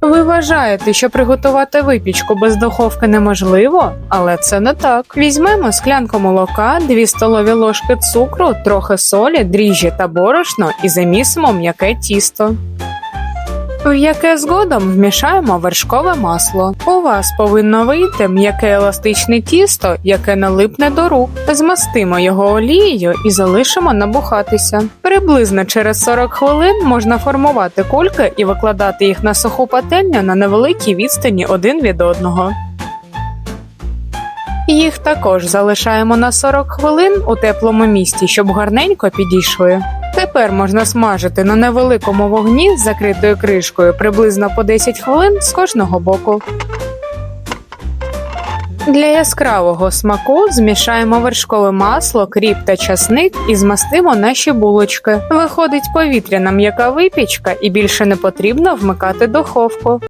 Ви вважаєте, що приготувати випічку без духовки неможливо, але це не так. Візьмемо склянку молока, 2 столові ложки цукру, трохи солі, дріжджі та борошно і замісимо м'яке тісто. В яке згодом вмішаємо вершкове масло. У вас повинно вийти м'яке еластичне тісто, яке налипне до рук. Змастимо його олією і залишимо набухатися. Приблизно через 40 хвилин можна формувати кульки і викладати їх на суху пательню на невеликій відстані один від одного. Їх також залишаємо на 40 хвилин у теплому місці, щоб гарненько підійшли. Тепер можна смажити на невеликому вогні з закритою кришкою приблизно по 10 хвилин з кожного боку. Для яскравого смаку змішаємо вершкове масло, кріп та часник і змастимо наші булочки. Виходить повітряна м'яка випічка і більше не потрібно вмикати духовку.